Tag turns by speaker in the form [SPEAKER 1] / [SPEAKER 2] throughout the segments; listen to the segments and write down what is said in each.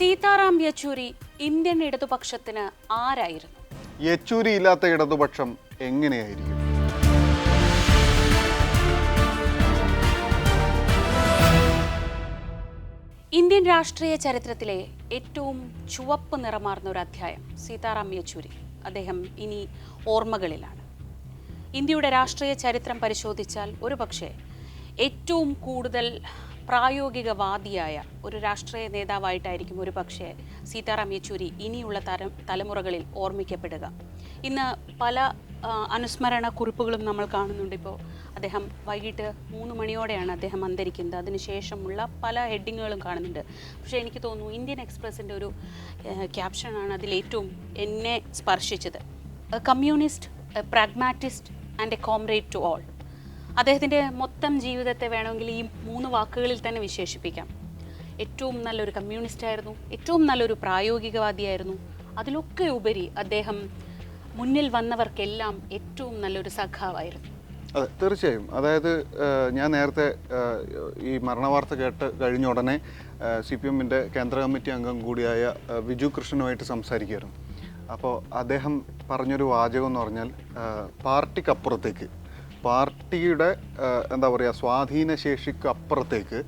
[SPEAKER 1] Sitaram Yechury Indian ഇടതുപക്ഷത്തിന് ആരായിരുന്നു?
[SPEAKER 2] യെച്ചൂരി ഇല്ലാത്ത ഇടതുപക്ഷം എങ്ങനെയായിരിക്കും?
[SPEAKER 1] ഇന്ത്യൻ രാഷ്ട്രീയ ചരിത്രത്തിലെ ഏറ്റവും ചുവപ്പ് നിറമാർന്ന ഒരു അധ്യായം സീതാറാം യെച്ചൂരി. അദ്ദേഹം ഇനി ഓർമ്മകളിലാണ്. ഇന്ത്യയുടെ രാഷ്ട്രീയ ചരിത്രം പരിശോധിച്ചാൽ ഒരുപക്ഷെ ഏറ്റവും കൂടുതൽ പ്രായോഗികവാദിയായ ഒരു രാഷ്ട്രീയ നേതാവായിട്ടായിരിക്കും ഒരു പക്ഷേ സീതാറാം യെച്ചൂരി ഇനിയുള്ള തരം തലമുറകളിൽ ഓർമ്മിക്കപ്പെടുക. ഇന്ന് പല അനുസ്മരണ കുറിപ്പുകളും നമ്മൾ കാണുന്നുണ്ട്. ഇപ്പോൾ അദ്ദേഹം വൈകിട്ട് മൂന്ന് മണിയോടെയാണ് അദ്ദേഹം അന്തരിക്കുന്നത്. അതിനുശേഷമുള്ള പല ഹെഡിങ്ങുകളും കാണുന്നുണ്ട്. പക്ഷേ എനിക്ക് തോന്നുന്നു ഇന്ത്യൻ എക്സ്പ്രസിന്റെ ഒരു ക്യാപ്ഷനാണ് അതിലേറ്റവും എന്നെ സ്പർശിച്ചത്. Communist pragmatist and a comrade to all. അദ്ദേഹത്തിന്റെ മൊത്തം ജീവിതത്തെ വേണമെങ്കിൽ ഈ മൂന്ന് വാക്കുകളിൽ തന്നെ വിശേഷിപ്പിക്കാം. ഏറ്റവും നല്ലൊരു കമ്മ്യൂണിസ്റ്റ് ആയിരുന്നു. ഏറ്റവും നല്ലൊരു പ്രായോഗികവാദിയായിരുന്നു. അതിലൊക്കെ ഉപരി അദ്ദേഹം മുന്നിൽ വന്നവർക്കെല്ലാം ഏറ്റവും നല്ലൊരു സഖാവായിരുന്നു.
[SPEAKER 2] അതെ തീർച്ചയായും. അതായത് ഞാൻ നേരത്തെ ഈ മരണവാർത്ത കേട്ട് കഴിഞ്ഞ ഉടനെ സി പി എമ്മിന്റെ കേന്ദ്ര കമ്മിറ്റി അംഗം കൂടിയായ വിജു കൃഷ്ണനുമായിട്ട് സംസാരിക്കുകയായിരുന്നു. അപ്പോൾ അദ്ദേഹം പറഞ്ഞൊരു വാചകം എന്ന് പറഞ്ഞാൽ പാർട്ടിക്കപ്പുറത്തേക്ക്. പാർട്ടിയുടെ എന്താ പറയുക സ്വാധീന ശേഷിക്ക് അപ്പുറത്തേക്ക്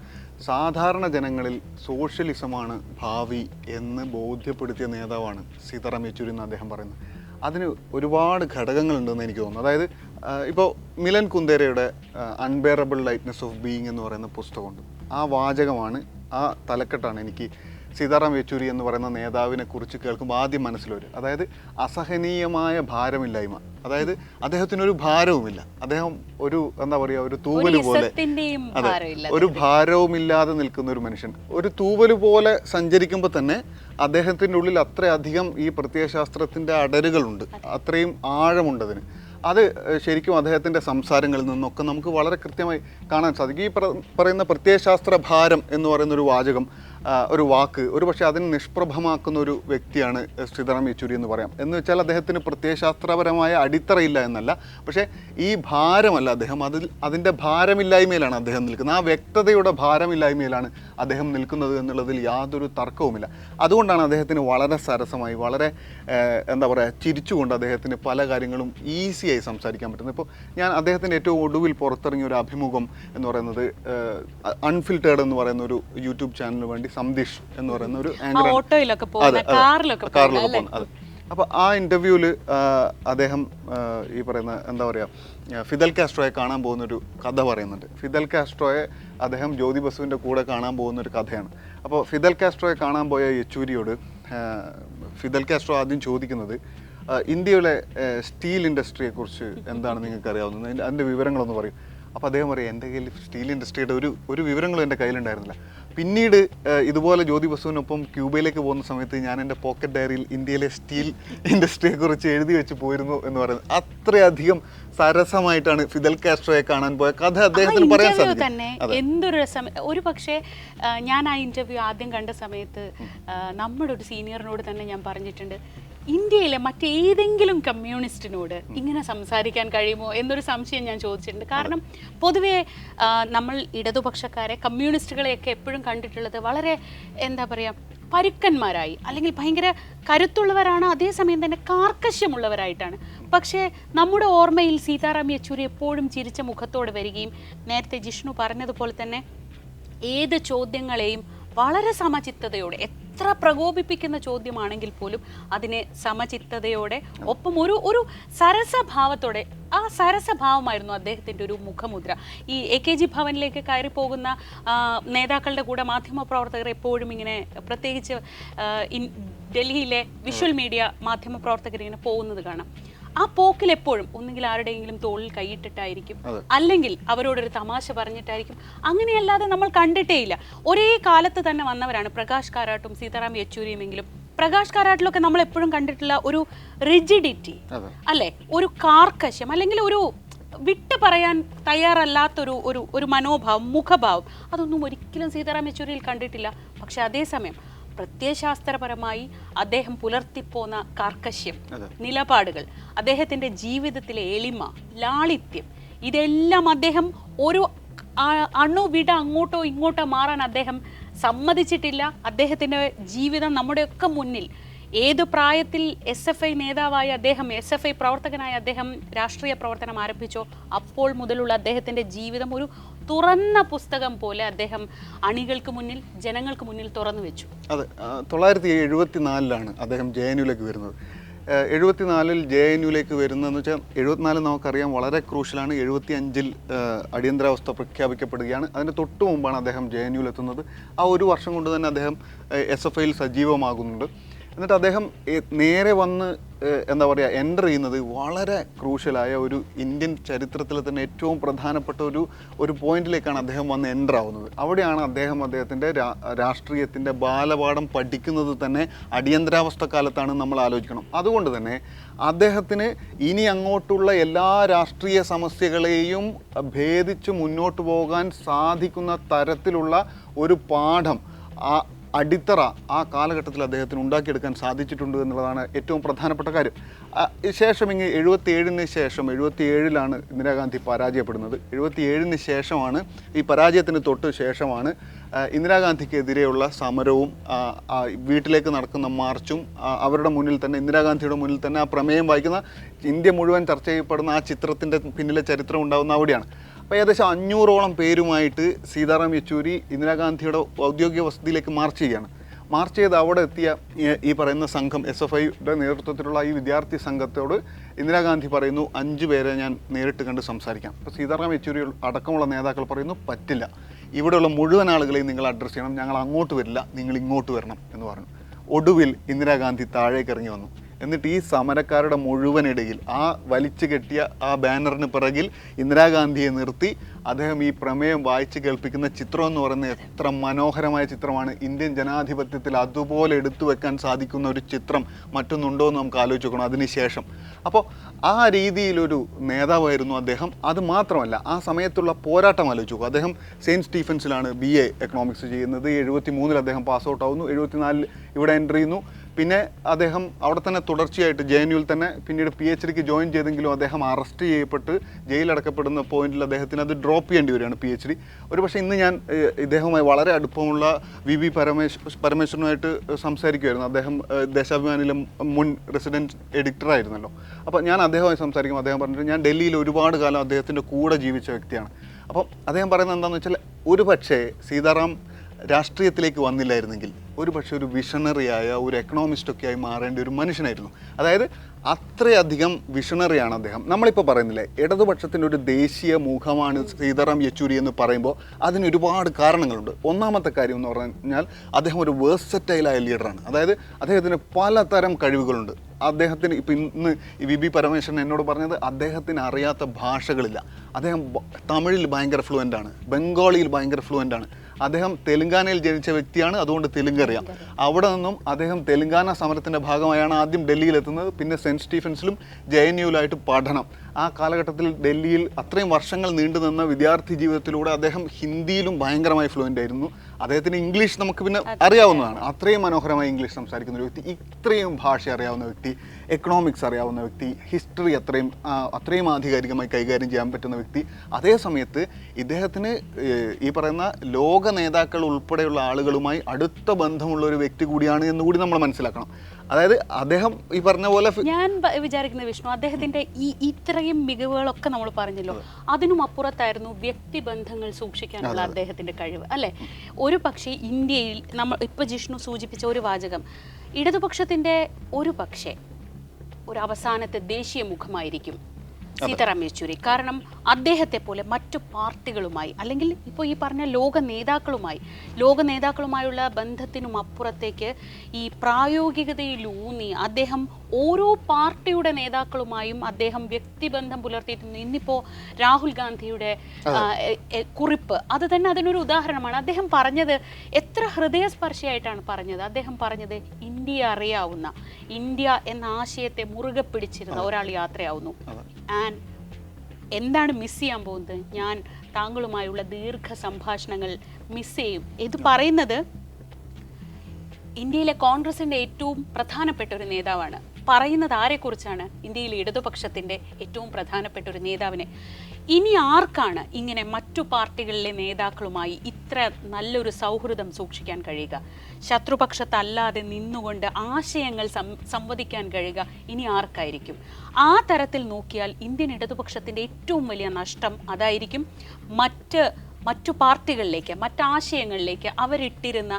[SPEAKER 2] സാധാരണ ജനങ്ങളിൽ സോഷ്യലിസമാണ് ഭാവി എന്ന് ബോധ്യപ്പെടുത്തിയ നേതാവാണ് സീതാറാം യെച്ചൂരി എന്ന് അദ്ദേഹം പറയുന്നത്. അതിന് ഒരുപാട് ഘടകങ്ങളുണ്ടെന്ന് എനിക്ക് തോന്നുന്നു. അതായത് ഇപ്പോൾ മിലൻ കുന്തേരയുടെ അൺബെയറബിൾ ലൈറ്റ്നെസ് ഓഫ് ബീയിങ് എന്ന് പറയുന്ന പുസ്തകമുണ്ട്. ആ വാചകമാണ് ആ തലക്കെട്ടാണ് എനിക്ക് സീതാറാം യെച്ചൂരി എന്ന് പറയുന്ന നേതാവിനെ കുറിച്ച് കേൾക്കുമ്പോൾ ആദ്യം മനസ്സിലൊരു അതായത് അസഹനീയമായ ഭാരമില്ലായ്മ. അതായത് അദ്ദേഹത്തിനൊരു ഭാരവുമില്ല. അദ്ദേഹം ഒരു എന്താ പറയുക ഒരു തൂവൽ പോലെ ഒരു ഭാരവുമില്ലാതെ നിൽക്കുന്ന ഒരു മനുഷ്യൻ. ഒരു തൂവൽ പോലെ സഞ്ചരിക്കുമ്പോൾ തന്നെ അദ്ദേഹത്തിന്റെ ഉള്ളിൽ അത്രയധികം ഈ പ്രത്യയശാസ്ത്രത്തിന്റെ അടരുകളുണ്ട്. അത്രയും ആഴമുണ്ടതിന്. അത് ശരിക്കും അദ്ദേഹത്തിന്റെ സംസാരങ്ങളിൽ നിന്നൊക്കെ നമുക്ക് വളരെ കൃത്യമായി കാണാൻ സാധിക്കും. ഈ പറയുന്ന പ്രത്യയശാസ്ത്ര ഭാരം എന്ന് പറയുന്ന ഒരു വാചകം ഒരു വാക്ക്. ഒരു പക്ഷേ അതിനെ നിഷ്പ്രഭമാക്കുന്ന ഒരു വ്യക്തിയാണ് ശ്രീധരം യെച്ചൂരി എന്ന് പറയാം. എന്ന് വെച്ചാൽ അദ്ദേഹത്തിന് പ്രത്യയശാസ്ത്രപരമായ അടിത്തറയില്ല എന്നല്ല. പക്ഷേ ഈ ഭാരമല്ല അദ്ദേഹം അതിൽ അതിന്റെ ഭാരമില്ലായ്മയിലാണ് അദ്ദേഹം നിൽക്കുന്നത്. ആ വ്യക്തതയുടെ ഭാരമില്ലായ്മയിലാണ് അദ്ദേഹം നിൽക്കുന്നത് എന്നുള്ളതിൽ യാതൊരു തർക്കവുമില്ല. അതുകൊണ്ടാണ് അദ്ദേഹത്തിന് വളരെ സരസമായി വളരെ എന്താ പറയുക ചിരിച്ചുകൊണ്ട് അദ്ദേഹത്തിന് പല കാര്യങ്ങളും ഈസിയായി സംസാരിക്കാൻ പറ്റുന്നത്. ഇപ്പോൾ ഞാൻ അദ്ദേഹത്തിന്റെ ഏറ്റവും ഒടുവിൽ പുറത്തിറങ്ങിയ ഒരു അഭിമുഖം എന്ന് പറയുന്നത് അൺഫിൽറ്റേഡ് എന്ന് പറയുന്ന ഒരു യൂട്യൂബ് ചാനലിന് വേണ്ടി സംദിഷ് എന്ന് പറയുന്ന ഒരു ആങ്കർ
[SPEAKER 1] ഓട്ടോയിലൊക്കെ കാറിലൊക്കെ പോകുന്നു
[SPEAKER 2] പോകുന്നത് അതെ. അപ്പോൾ ആ ഇന്റർവ്യൂവിൽ അദ്ദേഹം ഈ പറയുന്ന എന്താ പറയുക ഫിദൽ കാസ്ട്രോയെ കാണാൻ പോകുന്ന ഒരു കഥ പറയുന്നുണ്ട്. ഫിദൽ കാസ്ട്രോയെ അദ്ദേഹം ജ്യോതി ബസുവിന്റെ കൂടെ കാണാൻ പോകുന്ന ഒരു കഥയാണ്. അപ്പോൾ ഫിദൽ കാസ്ട്രോയെ കാണാൻ പോയ യെച്ചൂരിയോട് ഫിദൽ കാസ്ട്രോ ആദ്യം ചോദിക്കുന്നത് ഇന്ത്യയിലെ സ്റ്റീൽ ഇൻഡസ്ട്രിയെക്കുറിച്ച് എന്താണ് നിങ്ങൾക്ക് അറിയാവുന്നത്? അതിന്റെ അതിന്റെ വിവരങ്ങളൊന്ന് പറയും. അപ്പോൾ അദ്ദേഹം പറയും എന്റെ കയ്യിൽ സ്റ്റീൽ ഇൻഡസ്ട്രിയുടെ ഒരു ഒരു വിവരങ്ങളും എന്റെ കയ്യിലുണ്ടായിരുന്നില്ല. പിന്നീട് ഇതുപോലെ ജ്യോതി ബസുവിനൊപ്പം ക്യൂബയിലേക്ക് പോകുന്ന സമയത്ത് ഞാൻ എന്റെ പോക്കറ്റ് ഡയറിയിൽ ഇന്ത്യയിലെ സ്റ്റീൽ ഇൻഡസ്ട്രിയെ കുറിച്ച് എഴുതി വെച്ച് പോയിരുന്നു എന്ന് പറയുന്നത്. അത്രയധികം സരസമായിട്ടാണ് ഫിദൽ കാസ്ട്രോയെ കാണാൻ പോയ കഥ അദ്ദേഹത്തിന് പറയാൻ സാധിക്കും.
[SPEAKER 1] തന്നെ എന്തൊരു രസം. ഒരു പക്ഷേ ഞാൻ ആ ഇന്റർവ്യൂ ആദ്യം കണ്ട സമയത്ത് നമ്മുടെ ഒരു സീനിയറിനോട് തന്നെ ഞാൻ പറഞ്ഞിട്ടുണ്ട്. ഇന്ത്യയിലെ മറ്റേതെങ്കിലും കമ്മ്യൂണിസ്റ്റിനോട് ഇങ്ങനെ സംസാരിക്കാൻ കഴിയുമോ എന്നൊരു സംശയം ഞാൻ ചോദിച്ചിട്ടുണ്ട്. കാരണം പൊതുവേ നമ്മൾ ഇടതുപക്ഷക്കാരെ കമ്മ്യൂണിസ്റ്റുകളെയൊക്കെ എപ്പോഴും കണ്ടിട്ടുള്ളത് വളരെ എന്താ പറയുക പരുക്കന്മാരായി അല്ലെങ്കിൽ ഭയങ്കര കരുത്തുള്ളവരാണ് അതേസമയം തന്നെ കാർക്കശ്യമുള്ളവരായിട്ടാണ്. പക്ഷേ നമ്മുടെ ഓർമ്മയിൽ സീതാറാം യെച്ചൂരി എപ്പോഴും ചിരിച്ച മുഖത്തോടെ വരികയും നേരത്തെ ജിഷ്ണു പറഞ്ഞതുപോലെ തന്നെ ഏത് ചോദ്യങ്ങളെയും വളരെ സമചിത്തതയോടെ എത്ര പ്രകോപിപ്പിക്കുന്ന ചോദ്യമാണെങ്കിൽ പോലും അതിനെ സമചിത്തതയോടെ ഒപ്പം ഒരു ഒരു സരസഭാവത്തോടെ ആ സരസഭാവമായിരുന്നു അദ്ദേഹത്തിന്റെ ഒരു മുഖമുദ്ര. ഈ എ കെ ജി ഭവനിലേക്ക് കയറി പോകുന്ന നേതാക്കളുടെ കൂടെ മാധ്യമപ്രവർത്തകർ എപ്പോഴും ഇങ്ങനെ പ്രത്യേകിച്ച് ഇൻ- ഡൽഹിയിലെ വിഷ്വൽ മീഡിയ മാധ്യമപ്രവർത്തകർ ഇങ്ങനെ പോകുന്നത് കാണാം. ആ പോക്കിൽ എപ്പോഴും ഒന്നുകിൽ ആരുടെയെങ്കിലും തോളിൽ കൈയിട്ടിട്ടായിരിക്കും അല്ലെങ്കിൽ അവരോടൊരു തമാശ പറഞ്ഞിട്ടായിരിക്കും. അങ്ങനെയല്ലാതെ നമ്മൾ കണ്ടിട്ടേയില്ല. ഒരേ കാലത്ത് തന്നെ വന്നവരാണ് പ്രകാശ് കാരാട്ടും സീതാറാം യെച്ചൂരിയുമെങ്കിലും. പ്രകാശ് കാരാട്ടിലൊക്കെ നമ്മൾ എപ്പോഴും കണ്ടിട്ടുള്ള ഒരു റിജിഡിറ്റി. അല്ലെ? ഒരു കാർക്കശ്യം അല്ലെങ്കിൽ ഒരു വിട്ടു പറയാൻ തയ്യാറല്ലാത്തൊരു ഒരു ഒരു മനോഭാവം മുഖഭാവം. അതൊന്നും ഒരിക്കലും സീതാറാം യെച്ചൂരിയിൽ കണ്ടിട്ടില്ല. പക്ഷെ അതേസമയം പ്രത്യയശാസ്ത്രപരമായി അദ്ദേഹം പുലർത്തിപ്പോന്ന കാർക്കശ്യം നിലപാടുകൾ അദ്ദേഹത്തിന്റെ ജീവിതത്തിലെ എളിമ ലാളിത്യം ഇതെല്ലാം അദ്ദേഹം ഒരു അണുവിട അണു വിട അങ്ങോട്ടോ ഇങ്ങോട്ടോ മാറാൻ അദ്ദേഹം സമ്മതിച്ചിട്ടില്ല. അദ്ദേഹത്തിന്റെ ജീവിതം നമ്മുടെയൊക്കെ മുന്നിൽ ഏത് പ്രായത്തിൽ എസ് എഫ് ഐ നേതാവായ അദ്ദേഹം എസ് എഫ് ഐ പ്രവർത്തകനായ അദ്ദേഹം രാഷ്ട്രീയ പ്രവർത്തനം ആരംഭിച്ചോ അപ്പോൾ മുതലുള്ള അദ്ദേഹത്തിന്റെ ജീവിതം ഒരു തുറന്ന പുസ്തകം പോലെ അദ്ദേഹം അണികൾക്ക് മുന്നിൽ ജനങ്ങൾക്ക് മുന്നിൽ തുറന്നു വെച്ചു.
[SPEAKER 2] അതെ തൊള്ളായിരത്തി എഴുപത്തി നാലിലാണ് അദ്ദേഹം ജെ എൻ യുലേക്ക് വരുന്നത്. എഴുപത്തിനാലിൽ ജെ എൻ യുലേക്ക് വരുന്നതെന്ന് വെച്ചാൽ എഴുപത്തിനാല് നമുക്കറിയാം വളരെ ക്രൂഷ്യലാണ്. എഴുപത്തി അഞ്ചിൽ അടിയന്തരാവസ്ഥ പ്രഖ്യാപിക്കപ്പെടുകയാണ്. അതിന് തൊട്ട് മുമ്പാണ് അദ്ദേഹം ജെ എൻ യുവിലെത്തുന്നത്. ആ ഒരു വർഷം കൊണ്ട് തന്നെ അദ്ദേഹം എസ് എഫ് ഐയിൽ സജീവമാകുന്നുണ്ട്. എന്നിട്ട് അദ്ദേഹം നേരെ വന്ന് എന്താ പറയുക എന്റർ ചെയ്യുന്നത് വളരെ ക്രൂഷ്യലായ ഒരു ഇന്ത്യൻ ചരിത്രത്തിൽ തന്നെ ഏറ്റവും പ്രധാനപ്പെട്ട ഒരു ഒരു പോയിന്റിലേക്കാണ് അദ്ദേഹം വന്ന് എന്റർ ആവുന്നത്. അവിടെയാണ് അദ്ദേഹം അദ്ദേഹത്തിന്റെ രാഷ്ട്രീയത്തിന്റെ ബാലപാഠം പഠിക്കുന്നത് തന്നെ അടിയന്തരാവസ്ഥ കാലത്താണ് നമ്മൾ ആലോചിക്കണം. അതുകൊണ്ട് തന്നെ അദ്ദേഹത്തിന് ഇനി അങ്ങോട്ടുള്ള എല്ലാ രാഷ്ട്രീയ സമസ്യകളെയും ഭേദിച്ച് മുന്നോട്ട് പോകാൻ സാധിക്കുന്ന തരത്തിലുള്ള ഒരു പാഠം അടിത്തറ ആ കാലഘട്ടത്തിൽ അദ്ദേഹത്തിന് ഉണ്ടാക്കിയെടുക്കാൻ സാധിച്ചിട്ടുണ്ട് എന്നുള്ളതാണ് ഏറ്റവും പ്രധാനപ്പെട്ട കാര്യം. ശേഷം ഇങ്ങ് എഴുപത്തി ഏഴിന് ശേഷം എഴുപത്തി ഏഴിലാണ് ഇന്ദിരാഗാന്ധി പരാജയപ്പെടുന്നത്. എഴുപത്തി ഏഴിന് ശേഷമാണ് ഈ പരാജയത്തിന് തൊട്ട് ശേഷമാണ് ഇന്ദിരാഗാന്ധിക്കെതിരെയുള്ള സമരവും വീട്ടിലേക്ക് നടക്കുന്ന മാർച്ചും അവരുടെ മുന്നിൽ തന്നെ ഇന്ദിരാഗാന്ധിയുടെ മുന്നിൽ തന്നെ ആ പ്രമേയം വായിക്കുന്ന ഇന്ത്യ മുഴുവൻ ചർച്ച ചെയ്യപ്പെടുന്ന ആ ചിത്രത്തിന്റെ പിന്നിലെ ചരിത്രം ഉണ്ടാകുന്ന അവിടെയാണ്. അപ്പോൾ ഏകദേശം അഞ്ഞൂറോളം പേരുമായിട്ട് സീതാറാം യെച്ചൂരി ഇന്ദിരാഗാന്ധിയുടെ ഔദ്യോഗിക വസതിയിലേക്ക് മാർച്ച് ചെയ്യുകയാണ്. മാർച്ച് ചെയ്ത് അവിടെ എത്തിയ ഈ- പറയുന്ന സംഘം എസ് എഫ് ഐയുടെ നേതൃത്വത്തിലുള്ള ഈ വിദ്യാർത്ഥി സംഘത്തോട് ഇന്ദിരാഗാന്ധി പറയുന്നു അഞ്ച് പേരെ ഞാൻ നേരിട്ട് കണ്ട് സംസാരിക്കാം. അപ്പോൾ സീതാറാം യെച്ചൂരി അടക്കമുള്ള നേതാക്കൾ പറയുന്നു പറ്റില്ല. ഇവിടെയുള്ള മുഴുവൻ ആളുകളെയും നിങ്ങൾ അഡ്രസ്സ് ചെയ്യണം. ഞങ്ങൾ അങ്ങോട്ട് വരില്ല. നിങ്ങൾ ഇങ്ങോട്ട് വരണം. എന്ന് പറഞ്ഞു. ഒടുവിൽ ഇന്ദിരാഗാന്ധി താഴേക്ക് ഇറങ്ങി വന്നു. എന്നിട്ട് ഈ സമരക്കാരുടെ മുഴുവൻ ഇടയിൽ ആ വലിച്ചു കെട്ടിയ ആ ബാനറിന് പിറകിൽ ഇന്ദിരാഗാന്ധിയെ നിർത്തി അദ്ദേഹം ഈ പ്രമേയം വായിച്ച് കേൾപ്പിക്കുന്ന ചിത്രം എന്ന് പറയുന്നത് എത്ര മനോഹരമായ ചിത്രമാണ്. ഇന്ത്യൻ ജനാധിപത്യത്തിൽ അതുപോലെ എടുത്തു വെക്കാൻ സാധിക്കുന്ന ഒരു ചിത്രം മറ്റൊന്നുണ്ടോ എന്ന് നമുക്ക് ആലോചിച്ച് നോക്കണം അതിനുശേഷം. അപ്പോൾ ആ രീതിയിലൊരു നേതാവായിരുന്നു അദ്ദേഹം. അത് മാത്രമല്ല ആ സമയത്തുള്ള പോരാട്ടം ആലോചിച്ച് അദ്ദേഹം സെയിന്റ് സ്റ്റീഫൻസിലാണ് ബി എ എക്കണോമിക്സ് ചെയ്യുന്നത്. എഴുപത്തി മൂന്നിൽ അദ്ദേഹം പാസ് ഔട്ട് ആവുന്നു. എഴുപത്തിനാലിൽ ഇവിടെ എന്റർ ചെയ്യുന്നു. പിന്നെ അദ്ദേഹം അവിടെ തന്നെ തുടർച്ചയായിട്ട് ജെ എൻ യുവിൽ തന്നെ പിന്നീട് പി എച്ച് ഡിക്ക് ജോയിൻ ചെയ്തെങ്കിലും അദ്ദേഹം അറസ്റ്റ് ചെയ്യപ്പെട്ട് ജയിലടക്കപ്പെടുന്ന പോയിന്റിൽ അദ്ദേഹത്തിന് അത് ഡ്രോപ്പ് ചെയ്യേണ്ടി വരികയാണ് പി എച്ച് ഡി ഒരു പക്ഷേ ഇന്ന് ഞാൻ ഇദ്ദേഹവുമായി വളരെ അടുപ്പമുള്ള വി വി പരമേശ് പരമേശ്വരനുമായിട്ട് സംസാരിക്കുമായിരുന്നു. അദ്ദേഹം ദേശാഭിമാനിലെ മുൻ റെസിഡന്റ് എഡിറ്ററായിരുന്നല്ലോ അപ്പോൾ ഞാൻ അദ്ദേഹവുമായി സംസാരിക്കും. അദ്ദേഹം പറഞ്ഞിട്ട് ഞാൻ ഡൽഹിയിൽ ഒരുപാട് കാലം അദ്ദേഹത്തിന്റെ കൂടെ ജീവിച്ച വ്യക്തിയാണ്. അപ്പം അദ്ദേഹം പറയുന്നത് എന്താണെന്ന് വെച്ചാൽ ഒരു പക്ഷേ സീതാറാം രാഷ്ട്രീയത്തിലേക്ക് വന്നില്ലായിരുന്നെങ്കിൽ ഒരു പക്ഷേ ഒരു വിഷണറിയായ ഒരു എക്കണോമിസ്റ്റൊക്കെ ആയി മാറേണ്ട ഒരു മനുഷ്യനായിരുന്നു. അതായത് അത്രയധികം വിഷണറിയാണ് അദ്ദേഹം. നമ്മളിപ്പോൾ പറയുന്നില്ലേ ഇടതുപക്ഷത്തിന്റെ ഒരു ദേശീയ മുഖമാണ് സീതാറാം യെച്ചൂരി എന്ന് പറയുമ്പോൾ അതിന് ഒരുപാട് കാരണങ്ങളുണ്ട്. ഒന്നാമത്തെ കാര്യം എന്ന് പറഞ്ഞാൽ അദ്ദേഹം ഒരു വേഴ്സറ്റൈലായ ലീഡറാണ് അതായത് അദ്ദേഹത്തിന് പലതരം കഴിവുകളുണ്ട്. അദ്ദേഹത്തിന് ഇപ്പം ഇന്ന് വി ബി പരമേശ്വരൻ എന്നോട് പറഞ്ഞത് അദ്ദേഹത്തിന് അറിയാത്ത ഭാഷകളില്ല. അദ്ദേഹം തമിഴിൽ ഭയങ്കര ഫ്ലുവന്റ് ആണ്. ബംഗാളിയിൽ ഭയങ്കര ഫ്ലുവന്റ് ആണ്. അദ്ദേഹം തെലുങ്കാനയിൽ ജനിച്ച വ്യക്തിയാണ് അതുകൊണ്ട് തെലുങ്ക് അറിയാം. അവിടെ നിന്നും അദ്ദേഹം തെലുങ്കാന സമരത്തിന്റെ ഭാഗമായാണ് ആദ്യം ഡൽഹിയിൽ എത്തുന്നത്. പിന്നെ സെന്റ് സ്റ്റീഫൻസിലും ജെ എൻ യുവിലായിട്ട് പഠനം. ആ കാലഘട്ടത്തിൽ ഡൽഹിയിൽ അത്രയും വർഷങ്ങൾ നീണ്ടു നിന്ന വിദ്യാർത്ഥി ജീവിതത്തിലൂടെ അദ്ദേഹം ഹിന്ദിയിലും ഭയങ്കരമായി ഫ്ലുവന്റ് ആയിരുന്നു. അദ്ദേഹത്തിന് ഇംഗ്ലീഷ് നമുക്ക് പിന്നെ അറിയാവുന്നതാണ്. അത്രയും മനോഹരമായി ഇംഗ്ലീഷ് സംസാരിക്കുന്ന ഒരു വ്യക്തി ഇത്രയും ഭാഷ അറിയാവുന്ന വ്യക്തി എക്കണോമിക്സ് അറിയാവുന്ന വ്യക്തി ഹിസ്റ്ററി അത്രയും അത്രയും ആധികാരികമായി കൈകാര്യം ചെയ്യാൻ പറ്റുന്ന വ്യക്തി. അതേ സമയത്ത് ഇദ്ദേഹത്തിന് ഈ പറയുന്ന ലോക നേതാക്കൾ ഉൾപ്പെടെയുള്ള ആളുകളുമായി അടുത്ത ബന്ധമുള്ള ഒരു വ്യക്തി കൂടിയാണ് എന്നുകൂടി നമ്മൾ മനസ്സിലാക്കണം. അതായത് അദ്ദേഹം ഈ പറഞ്ഞ പോലെ
[SPEAKER 1] ഞാൻ വിചാരിക്കുന്ന വിഷ്ണു അദ്ദേഹത്തിന്റെ ഈ ഇത്രയും മികവുകളൊക്കെ നമ്മൾ പറഞ്ഞല്ലോ. അതിനും അപ്പുറത്തായിരുന്നു വ്യക്തിബന്ധങ്ങൾ സൂക്ഷിക്കാനുള്ള അദ്ദേഹത്തിന്റെ കഴിവ് അല്ലെ? ഒരു പക്ഷേ ഇന്ത്യയിൽ നമ്മൾ ഇപ്പൊ ജിഷ്ണു സൂചിപ്പിച്ച ഒരു വാചകം ഇടതുപക്ഷത്തിന്റെ ഒരു പക്ഷേ ഒരു അവസാനത്തെ ദേശീയ മുഖമായിരിക്കും. സീതാറാം യെച്ചൂരി കാരണം അദ്ദേഹത്തെ പോലെ മറ്റു പാർട്ടികളുമായി അല്ലെങ്കിൽ ഇപ്പോൾ ഈ പറഞ്ഞ ലോക നേതാക്കളുമായി ലോക നേതാക്കളുമായുള്ള ബന്ധത്തിനും അപ്പുറത്തേക്ക് ഈ പ്രായോഗികതയിലൂന്നി അദ്ദേഹം ഓരോ പാർട്ടിയുടെ നേതാക്കളുമായും അദ്ദേഹം വ്യക്തിബന്ധം പുലർത്തിയിട്ടുണ്ട്. ഇന്നിപ്പോ രാഹുൽ ഗാന്ധിയുടെ കുറിപ്പ്. അത് തന്നെ അതിനൊരു ഉദാഹരണമാണ്. അദ്ദേഹം പറഞ്ഞത് എത്ര ഹൃദയസ്പർശിയായിട്ടാണ് പറഞ്ഞത്? അദ്ദേഹം പറഞ്ഞത് ഇന്ത്യ അറിയാവുന്ന ഇന്ത്യ എന്ന ആശയത്തെ മുറുകെ പിടിച്ചിരുന്ന ഒരാൾ യാത്രയാവുന്നു. ആൻഡ് എന്താണ് മിസ് ചെയ്യാൻ പോകുന്നത്? ഞാൻ താങ്കളുമായുള്ള ദീർഘ സംഭാഷണങ്ങൾ മിസ് ചെയ്യും. ഇത് പറയുന്നത് ഇന്ത്യയിലെ കോൺഗ്രസിന്റെ ഏറ്റവും പ്രധാനപ്പെട്ട ഒരു നേതാവാണ്. പറയുന്നത് ആരെക്കുറിച്ചാണ്? ഇന്ത്യയിലെ ഇടതുപക്ഷത്തിന്റെ ഏറ്റവും പ്രധാനപ്പെട്ട ഒരു നേതാവിനെ. ഇനി ആർക്കാണ് ഇങ്ങനെ മറ്റു പാർട്ടികളിലെ നേതാക്കളുമായി ഇത്ര നല്ലൊരു സൗഹൃദം സൂക്ഷിക്കാൻ കഴിയുക? ശത്രുപക്ഷത്തല്ലാതെ നിന്നുകൊണ്ട് ആശയങ്ങൾ സംവദിക്കാൻ കഴിയുക ഇനി ആർക്കായിരിക്കും? ആ തരത്തിൽ നോക്കിയാൽ ഇന്ത്യൻ ഇടതുപക്ഷത്തിന്റെ ഏറ്റവും വലിയ നഷ്ടം അതായിരിക്കും മറ്റ് മറ്റു പാർട്ടികളിലേക്ക് മറ്റാശയങ്ങളിലേക്ക് അവരിട്ടിരുന്ന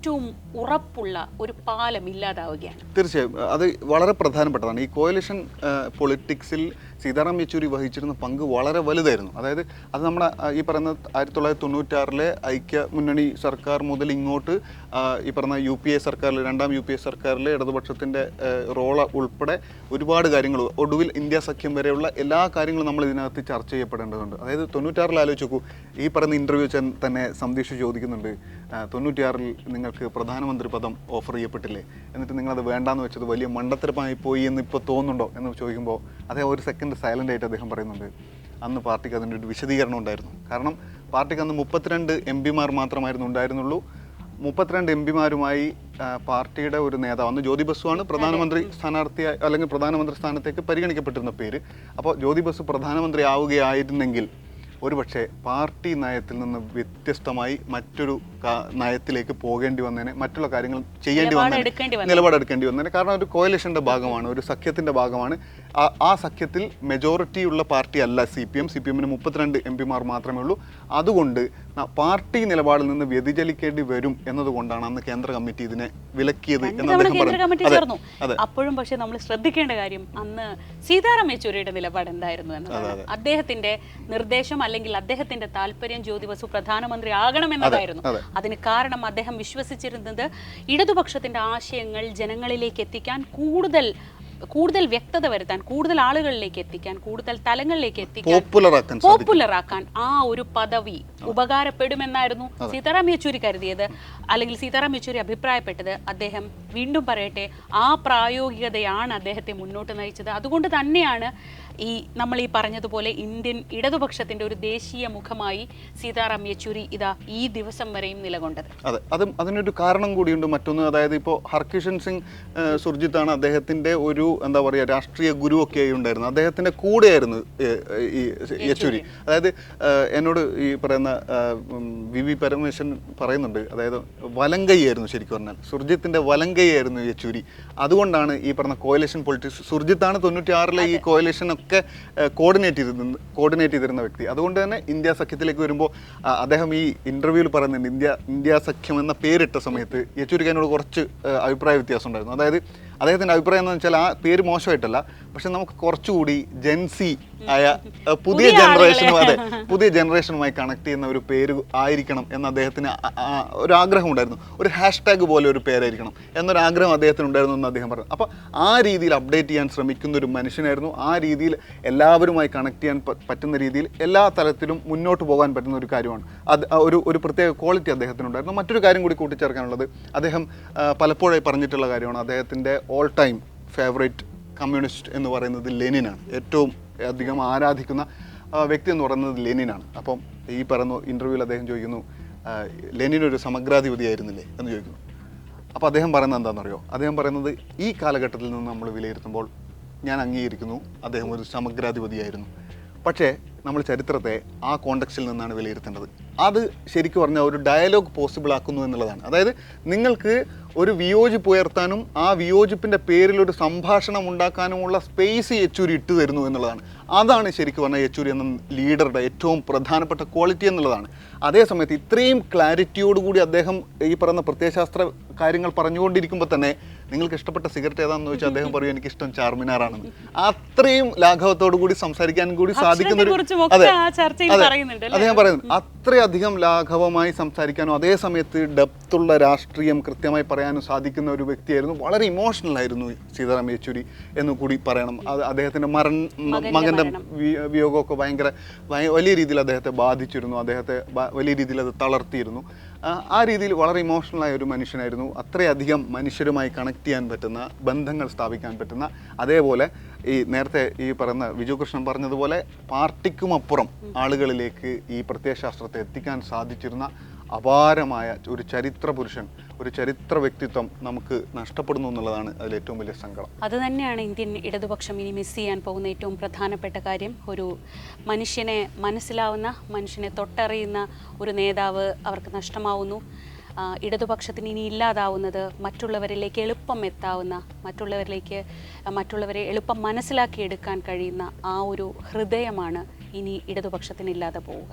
[SPEAKER 1] ഏറ്റവും ഉറപ്പുള്ള ഒരു പാലം ഇല്ലാതാവുകയാണ്.
[SPEAKER 2] തീർച്ചയായും. അത് വളരെ പ്രധാനപ്പെട്ടതാണ്. ഈ കോയലിഷൻ പൊളിറ്റിക്സിൽ സീതാറാം യെച്ചൂരി വഹിച്ചിരുന്ന പങ്ക് വളരെ വലുതായിരുന്നു. അതായത് അത് നമ്മുടെ ഈ പറയുന്ന ആയിരത്തി തൊള്ളായിരത്തി തൊണ്ണൂറ്റാറിലെ ഐക്യ മുന്നണി സർക്കാർ മുതൽ ഇങ്ങോട്ട് ഈ പറഞ്ഞ യു പി എ സർക്കാരിൽ രണ്ടാം യു പി എ സർക്കാരിലെ ഇടതുപക്ഷത്തിന്റെ റോൾ ഉൾപ്പെടെ ഒരുപാട് കാര്യങ്ങൾ ഒടുവിൽ ഇന്ത്യ സഖ്യം വരെയുള്ള എല്ലാ കാര്യങ്ങളും നമ്മൾ ഇതിനകത്ത് ചർച്ച ചെയ്യപ്പെടേണ്ടതുണ്ട്. അതായത് തൊണ്ണൂറ്റാറിൽ ആലോചിച്ച് നോക്കൂ. ഈ പറയുന്ന ഇന്റർവ്യൂ തന്നെ സന്ദേശ് ചോദിക്കുന്നുണ്ട്. തൊണ്ണൂറ്റിയാറിൽ നിങ്ങൾക്ക് പ്രധാനമന്ത്രി പദം ഓഫർ ചെയ്യപ്പെട്ടില്ലേ? എന്നിട്ട് നിങ്ങളത് വേണ്ടാന്ന് വെച്ചത് വലിയ മണ്ടത്തരമായി പോയി എന്ന് ഇപ്പോൾ തോന്നുന്നുണ്ടോ എന്ന് ചോദിക്കുമ്പോൾ അദ്ദേഹം ഒരു സെക്കൻഡ് സൈലന്റ് ആയിട്ട് അദ്ദേഹം പറയുന്നുണ്ട്. അന്ന് പാർട്ടിക്ക് അതിന്റെ ഒരു വിശദീകരണം ഉണ്ടായിരുന്നു. കാരണം പാർട്ടിക്ക് അന്ന് മുപ്പത്തിരണ്ട് എം പിമാർ മാത്രമായിരുന്നു ഉണ്ടായിരുന്നുള്ളൂ. മുപ്പത്തിരണ്ട് എം പിമാരുമായി പാർട്ടിയുടെ ഒരു നേതാവ് അന്ന് ജ്യോതി ബസുവാണ് പ്രധാനമന്ത്രി സ്ഥാനാർത്ഥിയായി അല്ലെങ്കിൽ പ്രധാനമന്ത്രി സ്ഥാനത്തേക്ക് പരിഗണിക്കപ്പെട്ടിരുന്ന പേര്. അപ്പോൾ ജ്യോതി ബസു പ്രധാനമന്ത്രി ആവുകയായിരുന്നെങ്കിൽ ഒരുപക്ഷെ പാർട്ടി നയത്തിൽ നിന്ന് വ്യത്യസ്തമായി മറ്റൊരു നയത്തിലേക്ക് പോകേണ്ടി വന്നതിനെ മറ്റുള്ള കാര്യങ്ങൾ ചെയ്യേണ്ടി വന്നേനെ. നിലപാടെടുക്കേണ്ടി വന്നതിന്. കാരണം ഒരു കോയലേഷന്റെ ഭാഗമാണ് ഒരു സഖ്യത്തിന്റെ ഭാഗമാണ്. ആ- സഖ്യത്തിൽ മെജോറിറ്റി ഉള്ള പാർട്ടി അല്ല C P M. C P എമ്മിന് മുപ്പത്തിരണ്ട് എം പിമാർ മാത്രമേ ഉള്ളൂ. അതുകൊണ്ട് പാർട്ടി നിലപാടിൽ നിന്ന് വ്യതിചലിക്കേണ്ടി വരും എന്നതുകൊണ്ടാണ് അന്ന് കേന്ദ്ര കമ്മിറ്റി ഇതിനെ വിലക്കിയത് എന്ന്
[SPEAKER 1] അപ്പോഴും പക്ഷെ നമ്മൾ ശ്രദ്ധിക്കേണ്ട കാര്യം അന്ന് സീതാറാം യെച്ചൂരിയുടെ നിലപാട് എന്തായിരുന്നു എന്നതാണ് അദ്ദേഹത്തിന്റെ നിർദ്ദേശം അല്ലെങ്കിൽ അദ്ദേഹത്തിന്റെ താല്പര്യം ജ്യോതി ബസു പ്രധാനമന്ത്രി ആകണം
[SPEAKER 2] എന്നതായിരുന്നു
[SPEAKER 1] അതിന് കാരണം അദ്ദേഹം വിശ്വസിച്ചിരുന്നത് ഇടതുപക്ഷത്തിന്റെ ആശയങ്ങൾ ജനങ്ങളിലേക്ക് എത്തിക്കാൻ കൂടുതൽ കൂടുതൽ വ്യക്തത വരുത്താൻ കൂടുതൽ ആളുകളിലേക്ക് എത്തിക്കാൻ കൂടുതൽ തലങ്ങളിലേക്ക് എത്തിക്കാൻ
[SPEAKER 2] പോപ്പുലർ ആക്കാൻ
[SPEAKER 1] ആ ഒരു പദവി ഉപകാരപ്പെടുമെന്നായിരുന്നു സീതാറാം യെച്ചൂരി കരുതിയത്. അല്ലെങ്കിൽ സീതാറാം യെച്ചൂരി അഭിപ്രായപ്പെട്ടത് അദ്ദേഹം വീണ്ടും പറയട്ടെ ആ പ്രായോഗികതയാണ് അദ്ദേഹത്തെ മുന്നോട്ട് നയിച്ചത്. അതുകൊണ്ട് തന്നെയാണ് ഈ നമ്മൾ ഈ പറഞ്ഞതുപോലെ ഇന്ത്യൻ ഇടതുപക്ഷത്തിന്റെ ഒരു ദേശീയ മുഖമായി സീതാറാം യെച്ചൂരി ഇതാ ഈ ദിവസം വരെയും നിലകൊണ്ടത്.
[SPEAKER 2] അതെ അതും അതിനൊരു കാരണം കൂടിയുണ്ട് മറ്റൊന്ന്. അതായത് ഇപ്പോൾ ഹർകിഷൻ സിംഗ് സുർജിത്താണ് അദ്ദേഹത്തിന്റെ ഒരു എന്താ പറയുക രാഷ്ട്രീയ ഗുരു ഒക്കെ ആയി ഉണ്ടായിരുന്നു. അദ്ദേഹത്തിന്റെ കൂടെയായിരുന്നു ഈ യെച്ചൂരി. അതായത് എന്നോട് ഈ പറയുന്ന വി വി പരമേശ്വരൻ പറയുന്നുണ്ട്. അതായത് വലങ്കൈയായിരുന്നു ശരിക്കും പറഞ്ഞാൽ. സുർജിത്തിന്റെ വലങ്കൈയായിരുന്നു യെച്ചൂരി. അതുകൊണ്ടാണ് ഈ പറഞ്ഞ കോയലേഷൻ പൊളിറ്റിക്സ് സുർജിത്താണ് തൊണ്ണൂറ്റി ആറിലെ ഈ കോയലേഷനൊക്കെ കോർഡിനേറ്റ് ചെയ്തിരുന്ന കോർഡിനേറ്റ് ചെയ്തിരുന്ന വ്യക്തി. അതുകൊണ്ട് തന്നെ ഇന്ത്യ സഖ്യത്തിലേക്ക് വരുമ്പോൾ അദ്ദേഹം ഈ ഇന്റർവ്യൂവിൽ പറയുന്നുണ്ട് ഇന്ത്യ ഇന്ത്യ സഖ്യം എന്ന പേരിട്ട സമയത്ത് യെച്ചൂരിക്ക് എന്നോട് കുറച്ച് അഭിപ്രായ വ്യത്യാസം ഉണ്ടായിരുന്നു അതായത് അദ്ദേഹത്തിന്റെ അഭിപ്രായം എന്ന് വെച്ചാൽ ആ പേര് മോശമായിട്ടല്ല. പക്ഷെ നമുക്ക് കുറച്ചുകൂടി ജെൻസി ആയ പുതിയ ജനറേഷനും അതെ പുതിയ ജനറേഷനുമായി കണക്ട് ചെയ്യുന്ന ഒരു പേര് ആയിരിക്കണം എന്ന് അദ്ദേഹത്തിന് ഒരു ആഗ്രഹം ഉണ്ടായിരുന്നു. ഒരു ഹാഷ്ടാഗ് പോലെ ഒരു പേരായിരിക്കണം എന്നൊരു ആഗ്രഹം അദ്ദേഹത്തിന് ഉണ്ടായിരുന്നു എന്ന് അദ്ദേഹം പറഞ്ഞു. അപ്പോൾ ആ രീതിയിൽ അപ്ഡേറ്റ് ചെയ്യാൻ ശ്രമിക്കുന്ന ഒരു മനുഷ്യനായിരുന്നു. ആ രീതിയിൽ എല്ലാവരുമായി കണക്ട് ചെയ്യാൻ പറ്റുന്ന രീതിയിൽ എല്ലാ തലത്തിലും മുന്നോട്ട് പോകാൻ പറ്റുന്ന ഒരു കാര്യമാണ്. അത് ഒരു ഒരു പ്രത്യേക ക്വാളിറ്റി അദ്ദേഹത്തിനുണ്ടായിരുന്നു മറ്റൊരു കാര്യം കൂടി കൂട്ടിച്ചേർക്കാനുള്ളത് അദ്ദേഹം പലപ്പോഴായി പറഞ്ഞിട്ടുള്ള കാര്യമാണ്. അദ്ദേഹത്തിന്റെ ഓൾ ടൈം ഫേവറേറ്റ് കമ്മ്യൂണിസ്റ്റ് എന്ന് പറയുന്നത് ലെനിനാണ്. ഏറ്റവും അധികം ആരാധിക്കുന്ന വ്യക്തി എന്ന് പറയുന്നത് ലെനിനാണ്. അപ്പം ഈ പറയുന്ന ഇന്റർവ്യൂവിൽ അദ്ദേഹം ചോദിക്കുന്നു ലെനിൻ ഒരു സമഗ്രാധിപതിയായിരുന്നില്ലേ എന്ന് ചോദിക്കുന്നു. അപ്പോൾ അദ്ദേഹം പറയുന്നത് എന്താണെന്നറിയോ? അദ്ദേഹം പറയുന്നത് ഈ കാലഘട്ടത്തിൽ നിന്ന് നമ്മൾ വിലയിരുത്തുമ്പോൾ ഞാൻ അംഗീകരിക്കുന്നു അദ്ദേഹം ഒരു സമഗ്രാധിപതിയായിരുന്നു. പക്ഷേ നമ്മൾ ചരിത്രത്തെ ആ കോണ്ടക്സ്റ്റിൽ നിന്നാണ് വിലയിരുത്തേണ്ടത്. അത് ശരിക്കും പറഞ്ഞാൽ ഒരു ഡയലോഗ് പോസിബിൾ ആക്കുന്നു എന്നുള്ളതാണ്. അതായത് നിങ്ങൾക്ക് ഒരു വിയോജിപ്പ് ഉയർത്താനും ആ വിയോജിപ്പിന്റെ പേരിൽ ഒരു സംഭാഷണം ഉണ്ടാക്കാനുമുള്ള സ്പേസ് യെച്ചൂരി ഇട്ട് തരുന്നു എന്നുള്ളതാണ്. അതാണ് ശരിക്കും പറഞ്ഞാൽ യെച്ചൂരി എന്ന ലീഡറുടെ ഏറ്റവും പ്രധാനപ്പെട്ട ക്വാളിറ്റി എന്നുള്ളതാണ്. അതേസമയത്ത് ഇത്രയും ക്ലാരിറ്റിയോടുകൂടി അദ്ദേഹം ഈ പറയുന്ന പ്രത്യയശാസ്ത്ര കാര്യങ്ങൾ പറഞ്ഞുകൊണ്ടിരിക്കുമ്പോൾ തന്നെ നിങ്ങൾക്ക് ഇഷ്ടപ്പെട്ട സിഗരറ്റ് ഏതാണെന്ന് ചോദിച്ചാൽ അദ്ദേഹം പറയും എനിക്ക് ഇഷ്ടം ചാർമിനാറാണെന്ന്. അത്രയും ലാഘവത്തോടു കൂടി സംസാരിക്കാൻ കൂടി സാധിക്കുന്ന ഒരു അതെ. അദ്ദേഹം പറയുന്നു. അത്രയധികം ലാഘവമായി സംസാരിക്കാനും അതേ സമയത്ത് ഡെപ്തുള്ള രാഷ്ട്രീയം കൃത്യമായി പറയാനും സാധിക്കുന്ന ഒരു വ്യക്തിയായിരുന്നു. വളരെ ഇമോഷണൽ ആയിരുന്നു സീതാറാം യെച്ചൂരി എന്ന് കൂടി പറയണം. അത് അദ്ദേഹത്തിന്റെ മരൺ
[SPEAKER 1] മകന്റെ
[SPEAKER 2] വിയോഗമൊക്കെ ഭയങ്കര ഭയ- വലിയ രീതിയിൽ അദ്ദേഹത്തെ ബാധിച്ചിരുന്നു. അദ്ദേഹത്തെ വലിയ രീതിയിൽ അത് തളർത്തിയിരുന്നു. ആ, രീതിയിൽ വളരെ ഇമോഷണൽ ആയ ഒരു മനുഷ്യനായിരുന്നു. അത്രയധികം മനുഷ്യരുമായി കണക്ട് ചെയ്യാൻ പറ്റുന്ന ബന്ധങ്ങൾ സ്ഥാപിക്കാൻ പറ്റുന്ന അതേപോലെ ഈ നേരത്തെ ഈ പറയുന്ന വിജു കൃഷ്ണൻ പറഞ്ഞതുപോലെ പാർട്ടിക്കുമപ്പുറം ആളുകളിലേക്ക് ഈ പ്രത്യയശാസ്ത്രത്തെ എത്തിക്കാൻ സാധിച്ചിരുന്ന അപാരമായ ഒരു ചരിത്ര പുരുഷൻ ഒരു ചരിത്ര വ്യക്തിത്വം നമുക്ക് നഷ്ടപ്പെടുന്നു എന്നുള്ളതാണ് അതിൽ ഏറ്റവും വലിയ സങ്കടം.
[SPEAKER 1] അത് തന്നെയാണ് ഇന്ത്യൻ ഇടതുപക്ഷം ഇനി മിസ് ചെയ്യാൻ പോകുന്ന ഏറ്റവും പ്രധാനപ്പെട്ട കാര്യം. ഒരു മനുഷ്യനെ മനസ്സിലാവുന്ന മനുഷ്യനെ തൊട്ടറിയുന്ന ഒരു നേതാവ് അവർക്ക് നഷ്ടമാവുന്നു. ഇടതുപക്ഷത്തിന് ഇനി ഇല്ലാതാവുന്നത് മറ്റുള്ളവരിലേക്ക് എളുപ്പം എത്താവുന്ന മറ്റുള്ളവരിലേക്ക് മറ്റുള്ളവരെ എളുപ്പം മനസ്സിലാക്കിയെടുക്കാൻ കഴിയുന്ന ആ ഒരു ഹൃദയമാണ് ഇനി ഇടതുപക്ഷത്തിന് ഇല്ലാതെ പോവുക.